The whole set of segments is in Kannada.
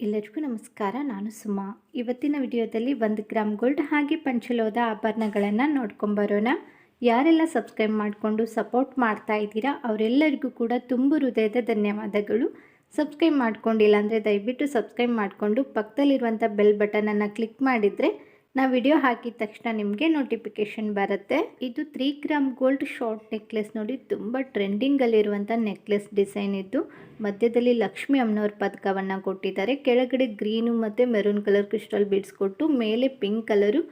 ಎಲ್ಲರಿಗೂ ನಮಸ್ಕಾರ, ನಾನು ಸುಮಾ. ಇವತ್ತಿನ ವಿಡಿಯೋದಲ್ಲಿ ಒಂದು ಗ್ರಾಮ್ ಗೋಲ್ಡ್ ಹಾಗೆ ಪಂಚಲೋದ ಆಭರಣಗಳನ್ನು ನೋಡ್ಕೊಂಬರೋಣ ಯಾರೆಲ್ಲ ಸಬ್ಸ್ಕ್ರೈಬ್ ಮಾಡಿಕೊಂಡು ಸಪೋರ್ಟ್ ಮಾಡ್ತಾ ಇದ್ದೀರಾ, ಅವರೆಲ್ಲರಿಗೂ ಕೂಡ ತುಂಬ ಹೃದಯದ ಧನ್ಯವಾದಗಳು. ಸಬ್ಸ್ಕ್ರೈಬ್ ಮಾಡ್ಕೊಂಡಿಲ್ಲ ಅಂದರೆ ದಯವಿಟ್ಟು ಸಬ್ಸ್ಕ್ರೈಬ್ ಮಾಡಿಕೊಂಡು ಪಕ್ಕದಲ್ಲಿರುವಂಥ ಬೆಲ್ ಬಟನನ್ನು ಕ್ಲಿಕ್ ಮಾಡಿದರೆ ನಾ ವಿಡಿಯೋ ಹಾಕಿದ ತಕ್ಷಣ ನಿಮಗೆ ನೋಟಿಫಿಕೇಶನ್ ಬರುತ್ತೆ. ಇದು three gram gold short necklace ನೋಡಿ ತುಂಬ ಟ್ರೆಂಡಿಂಗಲ್ಲಿರುವಂಥ ನೆಕ್ಲೆಸ್ ಡಿಸೈನ್ ಇದ್ದು, ಮಧ್ಯದಲ್ಲಿ ಲಕ್ಷ್ಮಿ ಅಮ್ಮನವ್ರ ಪದಕವನ್ನು ಕೊಟ್ಟಿದ್ದಾರೆ. ಕೆಳಗಡೆ ಗ್ರೀನು ಮತ್ತು ಮೆರೂನ್ ಕಲರ್ ಕ್ರಿಸ್ಟಲ್ ಬೀಡ್ಸ್ ಕೊಟ್ಟು, ಮೇಲೆ ಪಿಂಕ್ ಕಲರು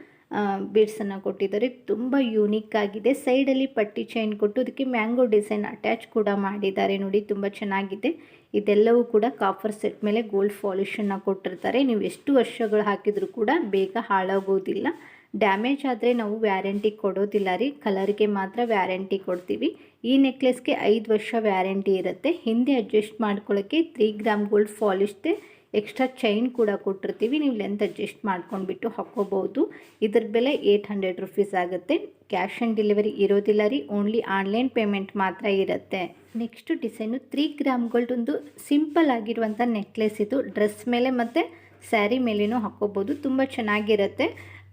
ಬೀಡ್ಸನ್ನು ಕೊಟ್ಟಿದ್ದಾರೆ. ತುಂಬ ಯೂನಿಕ್ ಆಗಿದೆ. ಸೈಡಲ್ಲಿ ಪಟ್ಟಿ ಚೈನ್ ಕೊಟ್ಟು ಅದಕ್ಕೆ ಮ್ಯಾಂಗೋ ಡಿಸೈನ್ ಅಟ್ಯಾಚ್ ಕೂಡ ಮಾಡಿದ್ದಾರೆ ನೋಡಿ, ತುಂಬ ಚೆನ್ನಾಗಿದೆ. ಇದೆಲ್ಲವೂ ಕೂಡ ಕಾಫರ್ ಸೆಟ್ ಮೇಲೆ ಗೋಲ್ಡ್ ಪಾಲಿಷನ್ನು ಕೊಟ್ಟಿರ್ತಾರೆ. ನೀವು ಎಷ್ಟು ವರ್ಷಗಳು ಹಾಕಿದರೂ ಕೂಡ ಬೇಗ ಹಾಳಾಗೋದಿಲ್ಲ. ಡ್ಯಾಮೇಜ್ ಆದರೆ ನಾವು ವ್ಯಾರಂಟಿ ಕೊಡೋದಿಲ್ಲ ರೀ. ಕಲರ್ಗೆ ಮಾತ್ರ ವ್ಯಾರಂಟಿ ಕೊಡ್ತೀವಿ. ಈ ನೆಕ್ಲೆಸ್ಗೆ ಐದು ವರ್ಷ ವ್ಯಾರಂಟಿ ಇರುತ್ತೆ. ಹಿಂದೆ ಅಡ್ಜಸ್ಟ್ ಮಾಡ್ಕೊಳ್ಳೋಕ್ಕೆ ತ್ರೀ ಗ್ರಾಮ್ ಗೋಲ್ಡ್ ಪಾಲಿಶ್ದೆ ಎಕ್ಸ್ಟ್ರಾ ಚೈನ್ ಕೂಡ ಕೊಟ್ಟಿರ್ತೀವಿ. ನೀವು ಲೆಂತ್ ಅಡ್ಜಸ್ಟ್ ಮಾಡ್ಕೊಂಡ್ಬಿಟ್ಟು ಹಾಕ್ಕೋಬೋದು. ಇದ್ರ ಬೆಲೆ ಏಯ್ಟ್ ಹಂಡ್ರೆಡ್ ರುಪೀಸ್ ಆಗುತ್ತೆ. ಕ್ಯಾಶ್ ಆನ್ ಡೆಲಿವರಿ ಇರೋದಿಲ್ಲ ರೀ. ಓನ್ಲಿ ಆನ್ಲೈನ್ ಪೇಮೆಂಟ್ ಮಾತ್ರ ಇರುತ್ತೆ. ನೆಕ್ಸ್ಟ್ ಡಿಸೈನು ತ್ರೀ ಗ್ರಾಮ್ಗಳ್ದೊಂದು ಸಿಂಪಲ್ ಆಗಿರುವಂಥ ನೆಕ್ಲೆಸ್ ಇದು. ಡ್ರೆಸ್ ಮೇಲೆ ಮತ್ತು ಸ್ಯಾರಿ ಮೇಲೇನೂ ಹಾಕ್ಕೋಬೋದು. ತುಂಬ ಚೆನ್ನಾಗಿರುತ್ತೆ.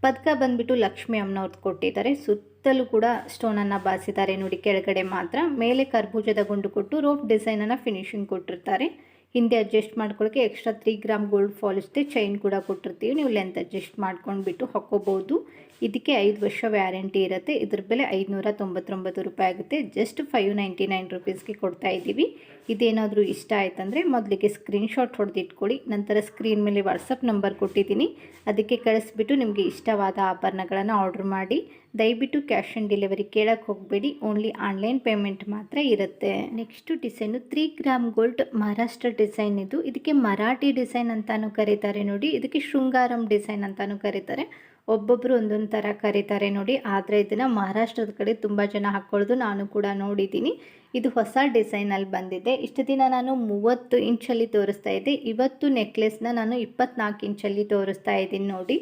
ಪದಕ ಬಂದ್ಬಿಟ್ಟು ಲಕ್ಷ್ಮಿ ಅಮ್ಮನವ್ರದ್ದು ಕೊಟ್ಟಿದ್ದಾರೆ. ಸುತ್ತಲೂ ಕೂಡ ಸ್ಟೋನನ್ನು ಬಾಸಿದ್ದಾರೆ ನೋಡಿ. ಕೆಳಗಡೆ ಮಾತ್ರ. ಮೇಲೆ ಕರ್ಬೂಜದ ಗುಂಡು ಕೊಟ್ಟು ರೋಪ್ ಡಿಸೈನನ್ನು ಫಿನಿಶಿಂಗ್ ಕೊಟ್ಟಿರ್ತಾರೆ. ಹಿಂದೆ ಅಡ್ಜಸ್ಟ್ ಮಾಡ್ಕೊಳ್ಳೋಕ್ಕೆ ಎಕ್ಸ್ಟ್ರಾ ತ್ರೀ ಗ್ರಾಮ್ ಗೋಲ್ಡ್ ಫಾಲಿಸ್ದೆ ಚೈನ್ ಕೂಡ ಕೊಟ್ಟಿರ್ತೀವಿ. ನೀವು ಲೆಂತ್ ಅಡ್ಜಸ್ಟ್ ಮಾಡ್ಕೊಂಡ್ಬಿಟ್ಟು ಹಾಕ್ಕೋಬೋದು ಇದಕ್ಕೆ ಐದು ವರ್ಷ ವ್ಯಾರಂಟಿ ಇರುತ್ತೆ. ಇದ್ರ ಬೆಲೆ ಐದುನೂರ ತೊಂಬತ್ತೊಂಬತ್ತು ರೂಪಾಯಿ ಆಗುತ್ತೆ. ಜಸ್ಟ್ ಫೈವ್ ನೈಂಟಿ ನೈನ್ ರುಪೀಸ್ಗೆ ಕೊಡ್ತಾ ಇದ್ದೀವಿ. ಇದೇನಾದರೂ ಇಷ್ಟ ಆಯ್ತಂದರೆ ಮೊದಲಿಗೆ ಸ್ಕ್ರೀನ್ಶಾಟ್ ಹೊಡೆದಿಟ್ಕೊಳ್ಳಿ. ನಂತರ ಸ್ಕ್ರೀನ್ ಮೇಲೆ ವಾಟ್ಸಪ್ ನಂಬರ್ ಕೊಟ್ಟಿದ್ದೀನಿ. ಅದಕ್ಕೆ ಕಳಿಸ್ಬಿಟ್ಟು ನಿಮಗೆ ಇಷ್ಟವಾದ ಆಭರಣಗಳನ್ನು ಆರ್ಡ್ರ್ ಮಾಡಿ. ದಯವಿಟ್ಟು ಕ್ಯಾಶ್ ಆನ್ ಡೆಲಿವರಿ ಕೇಳಕ್ಕೆ ಹೋಗಬೇಡಿ. ಓನ್ಲಿ ಆನ್ಲೈನ್ ಪೇಮೆಂಟ್ ಮಾತ್ರ ಇರುತ್ತೆ. Next design three gram gold Maharashtra design ಇದು. ಇದಕ್ಕೆ ಮರಾಠಿ ಡಿಸೈನ್ ಅಂತಲೂ ಕರೀತಾರೆ ನೋಡಿ. ಇದಕ್ಕೆ ಶೃಂಗಾರಂ ಡಿಸೈನ್ ಅಂತಲೂ ಕರೀತಾರೆ. ಒಬ್ಬೊಬ್ಬರು ಒಂದೊಂದು ಥರ ಕರೀತಾರೆ ನೋಡಿ. ಆದರೆ ಇದನ್ನು ಮಹಾರಾಷ್ಟ್ರದ ಕಡೆ ತುಂಬ ಜನ ಹಾಕ್ಕೊಳ್ಳೋದು ನಾನು ಕೂಡ ನೋಡಿದ್ದೀನಿ. ಇದು ಹೊಸ ಡಿಸೈನಲ್ಲಿ ಬಂದಿದೆ. ಇಷ್ಟು ದಿನ ನಾನು ಮೂವತ್ತು ಇಂಚಲ್ಲಿ ತೋರಿಸ್ತಾ ಇದ್ದೆ. ಇವತ್ತು ನೆಕ್ಲೆಸ್ನ ನಾನು ಇಪ್ಪತ್ನಾಲ್ಕು ಇಂಚಲ್ಲಿ ತೋರಿಸ್ತಾ ಇದ್ದೀನಿ ನೋಡಿ.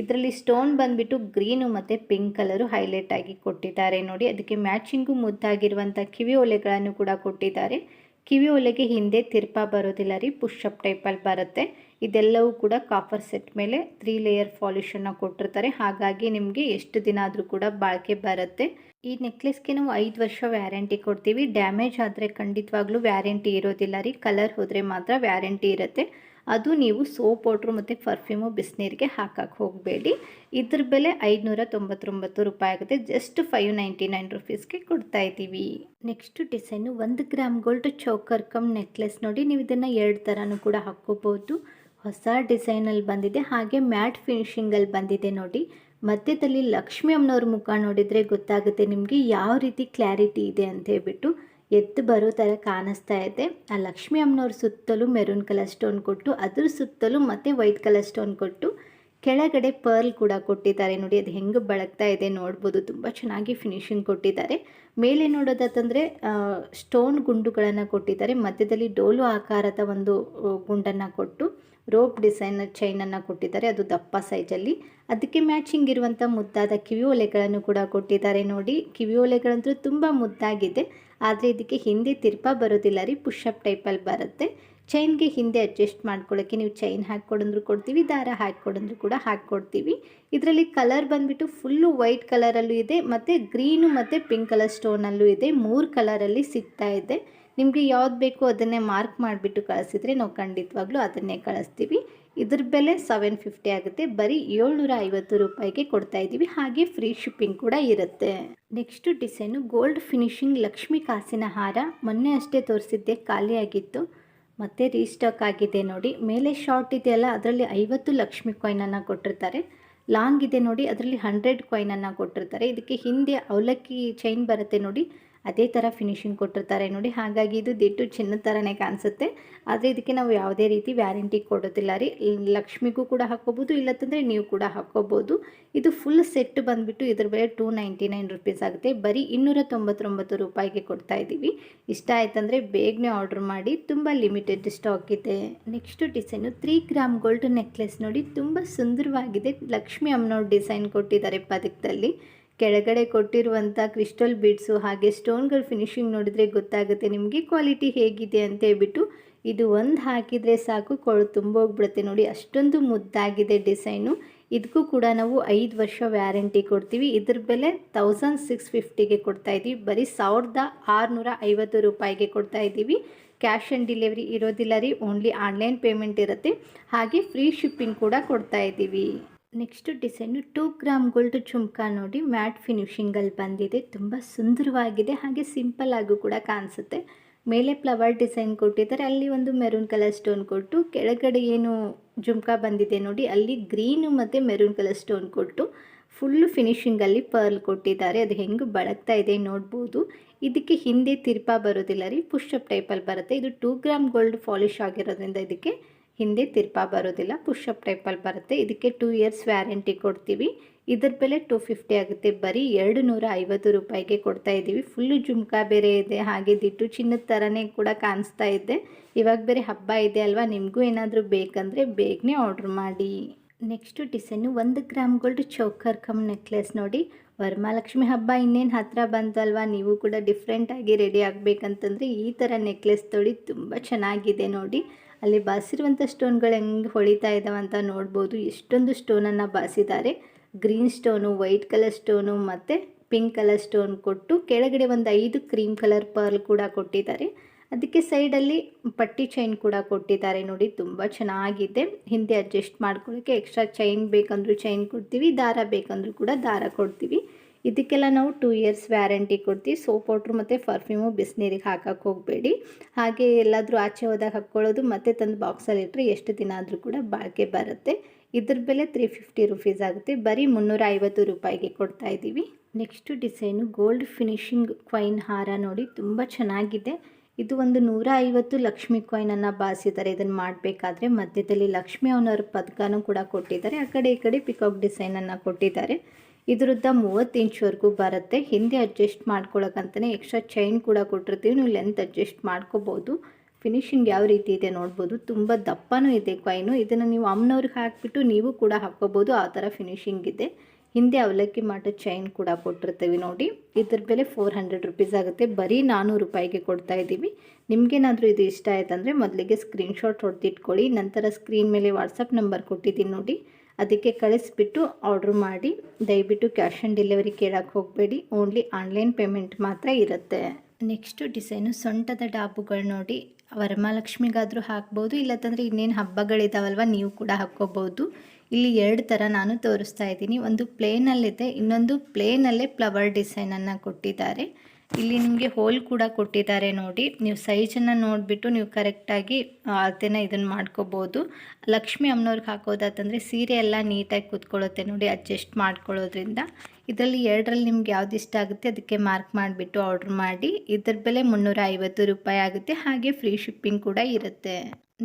ಇದರಲ್ಲಿ ಸ್ಟೋನ್ ಬಂದುಬಿಟ್ಟು ಗ್ರೀನು ಮತ್ತು ಪಿಂಕ್ ಕಲರು ಹೈಲೈಟ್ ಆಗಿ ಕೊಟ್ಟಿದ್ದಾರೆ ನೋಡಿ. ಅದಕ್ಕೆ ಮ್ಯಾಚಿಂಗು ಮುದ್ದಾಗಿರುವಂಥ ಕಿವಿ ಒಲೆಗಳನ್ನು ಕೂಡ ಕೊಟ್ಟಿದ್ದಾರೆ. ಕಿವಿ ಒಲೆಗೆ ಹಿಂದೆ ತಿರ್ಪ ಬರೋದಿಲ್ಲ ರೀ ಪುಷಪ್ ಟೈಪಲ್ಲಿ ಬರುತ್ತೆ. ಇದೆಲ್ಲವೂ ಕೂಡ ಕಾಫರ್ ಸೆಟ್ ಮೇಲೆ ತ್ರೀ ಲೇಯರ್ ಪಾಲಿಷನ್ನು ಕೊಟ್ಟಿರ್ತಾರೆ. ಹಾಗಾಗಿ ನಿಮಗೆ ಎಷ್ಟು ದಿನ ಆದರೂ ಕೂಡ ಬಾಳಿಕೆ ಬರುತ್ತೆ. ಈ ನೆಕ್ಲೆಸ್ಗೆ ನಾವು ಐದು ವರ್ಷ ವ್ಯಾರಂಟಿ ಕೊಡ್ತೀವಿ. ಡ್ಯಾಮೇಜ್ ಆದರೆ ಖಂಡಿತವಾಗ್ಲೂ ವ್ಯಾರಂಟಿ ಇರೋದಿಲ್ಲ ರೀ. ಕಲರ್ ಹೋದರೆ ಮಾತ್ರ ವ್ಯಾರಂಟಿ ಇರುತ್ತೆ. ಅದು ನೀವು ಸೋಪ್ ಪೌಡ್ರು ಮತ್ತು ಪರ್ಫ್ಯೂಮು ಬಿಸಿನೀರಿಗೆ ಹಾಕಕ್ಕೆ ಹೋಗಬೇಡಿ. ಇದ್ರ ಬೆಲೆ ಐದುನೂರ ತೊಂಬತ್ತೊಂಬತ್ತು ರೂಪಾಯಿ ಆಗುತ್ತೆ. ಜಸ್ಟ್ ಫೈವ್ ನೈಂಟಿ ನೈನ್ ರುಪೀಸ್ಗೆ ಕೊಡ್ತಾ ಇದ್ದೀವಿ. ನೆಕ್ಸ್ಟ್ ಡಿಸೈನು ಒಂದು gram gold choker cum necklace ನೋಡಿ ನೀವು ಇದನ್ನು ಎರಡು ಥರನೂ ಕೂಡ ಹಾಕ್ಕೋಬೋದು ಹೊಸ ಡಿಸೈನಲ್ಲಿ ಬಂದಿದೆ, ಹಾಗೆ ಮ್ಯಾಟ್ ಫಿನಿಶಿಂಗಲ್ಲಿ ಬಂದಿದೆ ನೋಡಿ. ಮಧ್ಯದಲ್ಲಿ ಲಕ್ಷ್ಮಿ ಅಮ್ಮನವ್ರ ಮುಖ ನೋಡಿದರೆ ಗೊತ್ತಾಗುತ್ತೆ ನಿಮಗೆ ಯಾವ ರೀತಿ ಕ್ಲಾರಿಟಿ ಇದೆ ಅಂತ ಹೇಳ್ಬಿಟ್ಟು ಎದ್ದು ಬರೋ ಥರ ಕಾಣಿಸ್ತಾ ಇದೆ. ಆ ಲಕ್ಷ್ಮಿ ಅಮ್ಮನವ್ರ ಸುತ್ತಲೂ ಮೆರೂನ್ ಕಲರ್ ಸ್ಟೋನ್ ಕೊಟ್ಟು, ಅದ್ರ ಸುತ್ತಲೂ ಮತ್ತೆ ವೈಟ್ ಕಲರ್ ಸ್ಟೋನ್ ಕೊಟ್ಟು, ಕೆಳಗಡೆ ಪರ್ಲ್ ಕೂಡ ಕೊಟ್ಟಿದ್ದಾರೆ ನೋಡಿ. ಅದು ಹೆಂಗೆ ಬಳಗ್ತಾ ಇದೆ ನೋಡ್ಬೋದು. ತುಂಬ ಚೆನ್ನಾಗಿ ಫಿನಿಶಿಂಗ್ ಕೊಟ್ಟಿದ್ದಾರೆ. ಮೇಲೆ ನೋಡೋದಂತಂದರೆ ಸ್ಟೋನ್ ಗುಂಡುಗಳನ್ನು ಕೊಟ್ಟಿದ್ದಾರೆ. ಮಧ್ಯದಲ್ಲಿ ಡೋಲು ಆಕಾರದ ಒಂದು ಗುಂಡನ್ನು ಕೊಟ್ಟು ರೋಪ್ ಡಿಸೈನರ್ ಚೈನನ್ನು ಕೊಟ್ಟಿದ್ದಾರೆ. ಅದು ದಪ್ಪ ಸೈಜಲ್ಲಿ. ಅದಕ್ಕೆ ಮ್ಯಾಚಿಂಗ್ ಇರುವಂಥ ಮುದ್ದಾದ ಕಿವಿ ಒಲೆಗಳನ್ನು ಕೂಡ ಕೊಟ್ಟಿದ್ದಾರೆ ನೋಡಿ. ಕಿವಿ ಒಲೆಗಳಂತೂ ತುಂಬ ಮುದ್ದಾಗಿದೆ. ಆದರೆ ಇದಕ್ಕೆ ಹಿಂದೆ ತಿರ್ಪ ಬರೋದಿಲ್ಲ ರೀ ಪುಷಪ್ ಟೈಪಲ್ಲಿ ಬರುತ್ತೆ. ಚೈನ್ಗೆ ಹಿಂದೆ ಅಡ್ಜಸ್ಟ್ ಮಾಡ್ಕೊಳ್ಳೋಕ್ಕೆ ನೀವು ಚೈನ್ ಹಾಕ್ಕೊಡಂದ್ರು ಕೊಡ್ತೀವಿ, ದಾರ ಹಾಕ್ಕೊಡಂದ್ರು ಕೂಡ ಹಾಕ್ಕೊಡ್ತೀವಿ. ಇದರಲ್ಲಿ ಕಲರ್ ಬಂದುಬಿಟ್ಟು ಫುಲ್ಲು ವೈಟ್ ಕಲರಲ್ಲೂ ಇದೆ, ಮತ್ತು ಗ್ರೀನು ಮತ್ತು ಪಿಂಕ್ ಕಲರ್ ಸ್ಟೋನಲ್ಲೂ ಇದೆ. ಮೂರು ಕಲರಲ್ಲಿ ಸಿಗ್ತಾ ಇದೆ. ನಿಮಗೆ ಯಾವ್ದು ಬೇಕೋ ಅದನ್ನೇ ಮಾರ್ಕ್ ಮಾಡಿಬಿಟ್ಟು ಕಳಿಸಿದ್ರೆ ನಾವು ಖಂಡಿತವಾಗ್ಲೂ ಅದನ್ನೇ ಕಳಿಸ್ತೀವಿ. ಇದ್ರ ಬೆಲೆ ಸೆವೆನ್ ಫಿಫ್ಟಿ ಆಗುತ್ತೆ. ಬರೀ ಏಳ್ನೂರ ಐವತ್ತು ರೂಪಾಯಿಗೆ ಕೊಡ್ತಾ ಇದ್ದೀವಿ. ಹಾಗೆ ಫ್ರೀ ಶಿಪ್ಪಿಂಗ್ ಕೂಡ ಇರುತ್ತೆ. Next design gold finishing Lakshmi ಕಾಸಿನ ಹಾರ. ಮೊನ್ನೆ ಅಷ್ಟೇ ತೋರಿಸಿದ್ದೆ ಖಾಲಿಯಾಗಿತ್ತು ಮತ್ತೆ ರೀಸ್ಟಾಕ್ ಆಗಿದೆ ನೋಡಿ. ಮೇಲೆ ಶಾರ್ಟ್ ಇದೆಯಲ್ಲ ಅದರಲ್ಲಿ ಐವತ್ತು ಲಕ್ಷ್ಮಿ ಕಾಯಿನನ್ನು ಕೊಟ್ಟಿರ್ತಾರೆ. ಲಾಂಗ್ ಇದೆ ನೋಡಿ, ಅದರಲ್ಲಿ ಹಂಡ್ರೆಡ್ ಕಾಯಿನನ್ನು ಕೊಟ್ಟಿರ್ತಾರೆ. ಇದಕ್ಕೆ ಹಿಂದೆ ಅವಲಕ್ಕಿ ಚೈನ್ ಬರುತ್ತೆ ನೋಡಿ. ಅದೇ ಥರ ಫಿನಿಶಿಂಗ್ ಕೊಟ್ಟಿರ್ತಾರೆ ನೋಡಿ. ಹಾಗಾಗಿ ಇದು ದಿಟ್ಟು ಚಿನ್ನದ ಥರನೇ ಕಾಣಿಸುತ್ತೆ. ಆದರೆ ಇದಕ್ಕೆ ನಾವು ಯಾವುದೇ ರೀತಿ ವ್ಯಾರಂಟಿ ಕೊಡೋದಿಲ್ಲ ರೀ. ಲಕ್ಷ್ಮಿಗೂ ಕೂಡ ಹಾಕ್ಕೋಬೋದು ಇಲ್ಲತ್ತಂದರೆ ನೀವು ಕೂಡ ಹಾಕ್ಕೋಬೋದು. ಇದು ಫುಲ್ ಸೆಟ್ ಬಂದುಬಿಟ್ಟು ಇದ್ರ ಬೆಲೆ ಟೂ ನೈಂಟಿ ನೈನ್ ರುಪೀಸ್ ಆಗುತ್ತೆ. ಬರೀ ಇನ್ನೂರ ತೊಂಬತ್ತೊಂಬತ್ತು ರೂಪಾಯಿಗೆ ಕೊಡ್ತಾ ಇದ್ದೀವಿ. ಇಷ್ಟ ಆಯ್ತಂದರೆ ಬೇಗನೆ ಆರ್ಡ್ರ್ ಮಾಡಿ. ತುಂಬ ಲಿಮಿಟೆಡ್ ಸ್ಟಾಕ್ ಇದೆ. Next design three gram gold necklace ನೋಡಿ. ತುಂಬ ಸುಂದರವಾಗಿದೆ. ಲಕ್ಷ್ಮಿ ಅಮ್ಮನವ್ರು ಡಿಸೈನ್ ಕೊಟ್ಟಿದ್ದಾರೆ ಪದಕದಲ್ಲಿ. ಕೆಳಗಡೆ ಕೊಟ್ಟಿರುವಂಥ ಕ್ರಿಸ್ಟಲ್ ಬೀಡ್ಸು ಹಾಗೆ ಸ್ಟೋನ್ಗಳು ಫಿನಿಶಿಂಗ್ ನೋಡಿದರೆ ಗೊತ್ತಾಗುತ್ತೆ ನಿಮಗೆ ಕ್ವಾಲಿಟಿ ಹೇಗಿದೆ ಅಂತ ಹೇಳ್ಬಿಟ್ಟು ಇದು ಒಂದು ಹಾಕಿದರೆ ಸಾಕು, ಕೊಳು ತುಂಬೋಗ್ಬಿಡುತ್ತೆ ನೋಡಿ, ಅಷ್ಟೊಂದು ಮುದ್ದಾಗಿದೆ ಡಿಸೈನು. ಇದಕ್ಕೂ ಕೂಡ ನಾವು ಐದು ವರ್ಷ ವ್ಯಾರಂಟಿ ಕೊಡ್ತೀವಿ. ಇದ್ರ ಬೆಲೆ ತೌಸಂಡ್ ಸಿಕ್ಸ್ ಫಿಫ್ಟಿಗೆ ಕೊಡ್ತಾ ಇದ್ದೀವಿ. ಬರೀ ಸಾವಿರದ ಆರುನೂರ ಐವತ್ತು ರೂಪಾಯಿಗೆ ಕೊಡ್ತಾ ಇದ್ದೀವಿ. ಕ್ಯಾಶ್ ಆನ್ ಡಿಲಿವರಿ ಇರೋದಿಲ್ಲ ರೀ, ಓನ್ಲಿ ಆನ್ಲೈನ್ ಪೇಮೆಂಟ್ ಇರುತ್ತೆ. ಹಾಗೆ ಫ್ರೀ ಶಿಪ್ಪಿಂಗ್ ಕೂಡ ಕೊಡ್ತಾ ಇದ್ದೀವಿ. Next design two gram gold jhumka ನೋಡಿ ಮ್ಯಾಟ್ ಫಿನಿಷಿಂಗಲ್ಲಿ ಬಂದಿದೆ. ತುಂಬ ಸುಂದರವಾಗಿದೆ. ಹಾಗೆ ಸಿಂಪಲ್ ಆಗು ಕೂಡ ಕಾಣಿಸುತ್ತೆ ಮೇಲೆ ಫ್ಲವರ್ ಡಿಸೈನ್ ಕೊಟ್ಟಿದ್ದಾರೆ. ಅಲ್ಲಿ ಒಂದು ಮೆರೂನ್ ಕಲರ್ ಸ್ಟೋನ್ ಕೊಟ್ಟು, ಕೆಳಗಡೆ ಏನು ಜುಮ್ಕಾ ಬಂದಿದೆ ನೋಡಿ, ಅಲ್ಲಿ ಗ್ರೀನು ಮತ್ತು ಮೆರೂನ್ ಕಲರ್ ಸ್ಟೋನ್ ಕೊಟ್ಟು, ಫುಲ್ಲು ಫಿನಿಷಿಂಗಲ್ಲಿ ಪರ್ಲ್ ಕೊಟ್ಟಿದ್ದಾರೆ. ಅದು ಹೆಂಗೆ ಬಳಗ್ತಾ ಇದೆ ನೋಡ್ಬೋದು. ಇದಕ್ಕೆ ಹಿಂದೆ ತಿರ್ಪಾ ಬರೋದಿಲ್ಲ ರೀ ಪುಷಪ್ ಟೈಪಲ್ಲಿ ಬರುತ್ತೆ. ಇದು ಟೂ ಗ್ರಾಮ್ ಗೋಲ್ಡ್ ಪಾಲಿಶ್ ಆಗಿರೋದ್ರಿಂದ ಇದಕ್ಕೆ ಹಿಂದೆ ತಿರ್ಪ ಬರೋದಿಲ್ಲ ಪುಷಪ್ ಟೈಪಲ್ಲಿ ಬರುತ್ತೆ. ಇದಕ್ಕೆ ಟೂ ಇಯರ್ಸ್ ವ್ಯಾರಂಟಿ ಕೊಡ್ತೀವಿ. ಇದ್ರ ಬೆಲೆ ಟೂ ಫಿಫ್ಟಿ ಆಗುತ್ತೆ. ಬರೀ ಎರಡು ನೂರ ಐವತ್ತು ರೂಪಾಯಿಗೆ ಕೊಡ್ತಾ ಇದ್ದೀವಿ ಫುಲ್ಲು ಜುಮ್ಕಾ ಬೇರೆ ಇದೆ, ಹಾಗೆ ದಿಟ್ಟು ಚಿನ್ನದ ಥರನೇ ಕೂಡ ಕಾಣಿಸ್ತಾ ಇದೆ. ಇವಾಗ ಬೇರೆ ಹಬ್ಬ ಇದೆ ಅಲ್ವಾ, ನಿಮಗೂ ಏನಾದರೂ ಬೇಕಂದರೆ ಬೇಗನೆ ಆರ್ಡ್ರ್ ಮಾಡಿ. ನೆಕ್ಸ್ಟು ಡಿಸೈನು ಒಂದು gram gold choker cum necklace ನೋಡಿ. ವರಮಹಾಲಕ್ಷ್ಮಿ ಹಬ್ಬ ಇನ್ನೇನು ಹತ್ತಿರ ಬಂತಲ್ವಾ, ನೀವು ಕೂಡ ಡಿಫ್ರೆಂಟಾಗಿ ರೆಡಿ ಆಗಬೇಕಂತಂದರೆ ಈ ಥರ ನೆಕ್ಲೆಸ್ ತೊಳಿ ತುಂಬ ಚೆನ್ನಾಗಿದೆ ನೋಡಿ. ಅಲ್ಲಿ ಬಾಸಿರುವಂಥ ಸ್ಟೋನ್ಗಳು ಹೆಂಗೆ ಹೊಳಿತಾ ಇದ್ದಾವೆ ಅಂತ ನೋಡ್ಬೋದು. ಎಷ್ಟೊಂದು ಸ್ಟೋನನ್ನು ಬಾಸಿದ್ದಾರೆ. Green stone, white colour stone ಮತ್ತು ಪಿಂಕ್ ಕಲರ್ ಸ್ಟೋನ್ ಕೊಟ್ಟು ಕೆಳಗಡೆ ಒಂದು ಐದು ಕ್ರೀಮ್ ಕಲರ್ ಪರ್ಲ್ ಕೂಡ ಕೊಟ್ಟಿದ್ದಾರೆ. ಅದಕ್ಕೆ ಸೈಡಲ್ಲಿ ಪಟ್ಟಿ ಚೈನ್ ಕೂಡ ಕೊಟ್ಟಿದ್ದಾರೆ ನೋಡಿ, ತುಂಬ ಚೆನ್ನಾಗಿದೆ. ಹಿಂದೆ ಅಡ್ಜಸ್ಟ್ ಮಾಡ್ಕೊಳ್ಳೋಕ್ಕೆ ಎಕ್ಸ್ಟ್ರಾ ಚೈನ್ ಬೇಕಂದ್ರೂ ಚೈನ್ ಕೊಡ್ತೀವಿ, ದಾರ ಬೇಕಂದ್ರೂ ಕೂಡ ದಾರ ಕೊಡ್ತೀವಿ. ಇದಕ್ಕೆಲ್ಲ ನಾವು ಟೂ ಇಯರ್ಸ್ ವ್ಯಾರಂಟಿ ಕೊಡ್ತೀವಿ. ಸೋಪ್ ಪೌಡ್ರು ಮತ್ತು ಪರ್ಫ್ಯೂಮು ಬಿಸಿನೀರಿಗೆ ಹಾಕಕ್ಕೆ ಹೋಗಬೇಡಿ. ಹಾಗೆ ಎಲ್ಲಾದರೂ ಆಚೆ ಹೋದಾಗ ಹಾಕ್ಕೊಳ್ಳೋದು, ಮತ್ತೆ ತಂದು ಬಾಕ್ಸಲ್ಲಿ ಇಟ್ಟರೆ ಎಷ್ಟು ದಿನ ಆದರೂ ಕೂಡ ಬಾಳಿಕೆ ಬರುತ್ತೆ. ಇದ್ರ ಬೆಲೆ ತ್ರೀ ಫಿಫ್ಟಿ ರುಪೀಸ್ ಆಗುತ್ತೆ. ಬರೀ ಮುನ್ನೂರ ಐವತ್ತು ರೂಪಾಯಿಗೆ ಕೊಡ್ತಾ ಇದ್ದೀವಿ. Next design gold finishing coin ಹಾರ ನೋಡಿ, ತುಂಬ ಚೆನ್ನಾಗಿದೆ. ಇದು ಒಂದು ನೂರ ಐವತ್ತು ಲಕ್ಷ್ಮಿ ಕಾಯಿನನ್ನು ಬಾರಿಸಿದ್ದಾರೆ. ಇದನ್ನು ಮಾಡಬೇಕಾದ್ರೆ ಮಧ್ಯದಲ್ಲಿ ಲಕ್ಷ್ಮಿ ಅವನವ್ರ ಪದಕನೂ ಕೂಡ ಕೊಟ್ಟಿದ್ದಾರೆ. ಆ ಕಡೆ ಈ ಕಡೆ ಪಿಕಾಕ್ ಡಿಸೈನನ್ನು ಕೊಟ್ಟಿದ್ದಾರೆ. ಇದರದ್ದ ಮೂವತ್ತು ಇಂಚ್ವರೆಗೂ ಬರುತ್ತೆ. ಹಿಂದೆ ಅಡ್ಜಸ್ಟ್ ಮಾಡ್ಕೊಳಕ್ಕಂತಲೇ ಎಕ್ಸ್ಟ್ರಾ ಚೈನ್ ಕೂಡ ಕೊಟ್ಟಿರ್ತೀವಿ. ನೀವು ಲೆಂತ್ ಅಡ್ಜಸ್ಟ್ ಮಾಡ್ಕೋಬೋದು. ಫಿನಿಶಿಂಗ್ ಯಾವ ರೀತಿ ಇದೆ ನೋಡ್ಬೋದು. ತುಂಬ ದಪ್ಪನೂ ಇದೆ ಕೈನು ಇದನ್ನು ನೀವು ಅಮ್ಮನವ್ರಿಗೆ ಹಾಕಿಬಿಟ್ಟು ನೀವು ಕೂಡ ಹಾಕ್ಕೋಬೋದು. ಆ ಥರ ಫಿನಿಶಿಂಗ್ ಇದೆ. ಹಿಂದೆ ಅವಲಕ್ಕಿ ಮಾಡೋ ಚೈನ್ ಕೂಡ ಕೊಟ್ಟಿರ್ತೀವಿ ನೋಡಿ. ಇದ್ರ ಬೆಲೆ ಫೋರ್ ಹಂಡ್ರೆಡ್ ರುಪೀಸ್ ಆಗುತ್ತೆ. ಬರೀ ನಾನ್ನೂರು ರೂಪಾಯಿಗೆ ಕೊಡ್ತಾ ಇದ್ದೀವಿ. ನಿಮಗೇನಾದರೂ ಇದು ಇಷ್ಟ ಆಯ್ತಂದರೆ ಮೊದಲಿಗೆ ಸ್ಕ್ರೀನ್ಶಾಟ್ ಹೊಡೆದಿಟ್ಕೊಳ್ಳಿ. ನಂತರ ಸ್ಕ್ರೀನ್ ಮೇಲೆ ವಾಟ್ಸಪ್ ನಂಬರ್ ಕೊಟ್ಟಿದ್ದೀನಿ ನೋಡಿ. ಅದಕ್ಕೆ ಕಳಿಸ್ಬಿಟ್ಟು ಆರ್ಡ್ರ್ ಮಾಡಿ. ದಯವಿಟ್ಟು ಕ್ಯಾಶ್ ಆನ್ ಡೆಲಿವರಿ ಕೇಳಕ್ಕೆ ಹೋಗಬೇಡಿ. ಓನ್ಲಿ ಆನ್ಲೈನ್ ಪೇಮೆಂಟ್ ಮಾತ್ರ ಇರುತ್ತೆ. ನೆಕ್ಸ್ಟು ಡಿಸೈನು ಸೊಂಟದ ಡಾಬುಗಳು ನೋಡಿ. ವರಮಹಾಲಕ್ಷ್ಮಿಗಾದರೂ ಹಾಕ್ಬೋದು ಇಲ್ಲತ್ತಂದರೆ ಇನ್ನೇನು ಹಬ್ಬಗಳಿದಾವಲ್ವ, ನೀವು ಕೂಡ ಹಾಕ್ಕೋಬೋದು. ಇಲ್ಲಿ ಎರಡು ಥರ ನಾನು ತೋರಿಸ್ತಾ ಇದ್ದೀನಿ. ಒಂದು ಪ್ಲೇನಲ್ಲಿದೆ ಇನ್ನೊಂದು ಪ್ಲೇನಲ್ಲೇ ಫ್ಲವರ್ ಡಿಸೈನನ್ನು ಕೊಟ್ಟಿದ್ದಾರೆ. ಇಲ್ಲಿ ನಿಮಗೆ ಹೋಲ್ ಕೂಡ ಕೊಟ್ಟಿದ್ದಾರೆ ನೋಡಿ. ನೀವು ಸೈಜನ್ನು ನೋಡಿಬಿಟ್ಟು ನೀವು ಕರೆಕ್ಟಾಗಿ ಅಳತೆನ ಇದನ್ನು ಮಾಡ್ಕೋಬೋದು. ಲಕ್ಷ್ಮಿ ಅಮ್ಮನವ್ರಿಗೆ ಹಾಕೋದಾತಂದರೆ ಸೀರೆ ಎಲ್ಲ ನೀಟಾಗಿ ಕೂತ್ಕೊಳ್ಳುತ್ತೆ ನೋಡಿ ಅಡ್ಜಸ್ಟ್ ಮಾಡ್ಕೊಳ್ಳೋದ್ರಿಂದ. ಇದರಲ್ಲಿ ಎರಡರಲ್ಲಿ ನಿಮ್ಗೆ ಯಾವ್ದು ಇಷ್ಟ ಆಗುತ್ತೆ ಅದಕ್ಕೆ ಮಾರ್ಕ್ ಮಾಡಿಬಿಟ್ಟು ಆರ್ಡ್ರ್ ಮಾಡಿ. ಇದ್ರ ಬೆಲೆ ಮುನ್ನೂರ ಐವತ್ತು ರೂಪಾಯಿ ಆಗುತ್ತೆ, ಹಾಗೆ ಫ್ರೀ ಶಿಪ್ಪಿಂಗ್ ಕೂಡ ಇರುತ್ತೆ.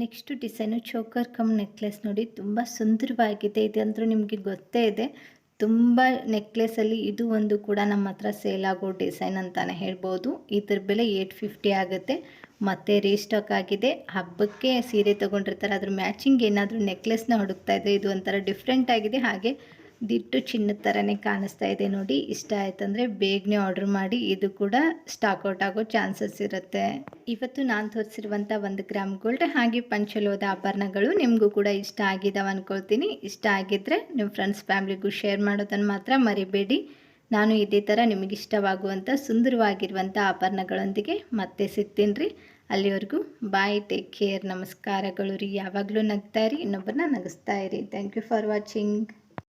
Next design choker cum necklace ನೋಡಿ, ತುಂಬ ಸುಂದರವಾಗಿದೆ. ಇದಂತೂ ನಿಮಗೆ ಗೊತ್ತೇ ಇದೆ. ತುಂಬ ನೆಕ್ಲೆಸಲ್ಲಿ ಇದು ಒಂದು ಕೂಡ ನಮ್ಮ ಹತ್ರ ಸೇಲ್ ಆಗೋ ಡಿಸೈನ್ ಅಂತಲೇ ಹೇಳ್ಬೋದು. ಇದ್ರ ಬೆಲೆ ಏಟ್ ಫಿಫ್ಟಿ ಆಗುತ್ತೆ. ಮತ್ತು ರೀಸ್ಟಾಕ್ ಆಗಿದೆ. ಹಬ್ಬಕ್ಕೆ ಸೀರೆ ತೊಗೊಂಡಿರ್ತಾರೆ. ಅದ್ರ ಮ್ಯಾಚಿಂಗ್ ಏನಾದರೂ ನೆಕ್ಲೆಸ್ನ ಹುಡುಕ್ತಾ ಇದ್ದರೆ ಇದು ಒಂಥರ ಡಿಫ್ರೆಂಟ್ ಆಗಿದೆ. ಹಾಗೆ ದಿಟ್ಟು ಚಿನ್ನದ ಥರನೇ ಕಾಣಿಸ್ತಾ ಇದೆ ನೋಡಿ. ಇಷ್ಟ ಆಯ್ತಂದರೆ ಬೇಗನೆ ಆರ್ಡ್ರ್ ಮಾಡಿ ಇದು ಕೂಡ ಸ್ಟಾಕ್ ಔಟ್ ಆಗೋ ಚಾನ್ಸಸ್ ಇರುತ್ತೆ. ಇವತ್ತು ನಾನು ತೋರಿಸಿರುವಂಥ ಒಂದು ಗ್ರಾಮ್ ಗೋಲ್ಡ್ ಹಾಗೆ ಪಂಚಲೋದ ಆಭರಣಗಳು ನಿಮಗೂ ಕೂಡ ಇಷ್ಟ ಆಗಿದ್ದಾವೆ ಅಂದ್ಕೊಳ್ತೀನಿ ಇಷ್ಟ ಆಗಿದ್ದರೆ ನಿಮ್ಮ ಫ್ರೆಂಡ್ಸ್ ಫ್ಯಾಮ್ಲಿಗೂ ಶೇರ್ ಮಾಡೋದನ್ನು ಮಾತ್ರ ಮರಿಬೇಡಿ. ನಾನು ಇದೇ ಥರ ನಿಮಗೆ ಇಷ್ಟವಾಗುವಂಥ ಸುಂದರವಾಗಿರುವಂಥ ಆಭರಣಗಳೊಂದಿಗೆ ಮತ್ತೆ ಸಿಗ್ತೀನಿ. ರೀ ಅಲ್ಲಿವರೆಗೂ ಬಾಯ್ ಟೇಕ್ ಕೇರ್ ನಮಸ್ಕಾರಗಳು ರೀ. ಯಾವಾಗಲೂ ನಗ್ತಾ ಇರಿ, ಇನ್ನೊಬ್ಬರನ್ನ ನಗಿಸ್ತಾ ಇರಿ. Thank you for watching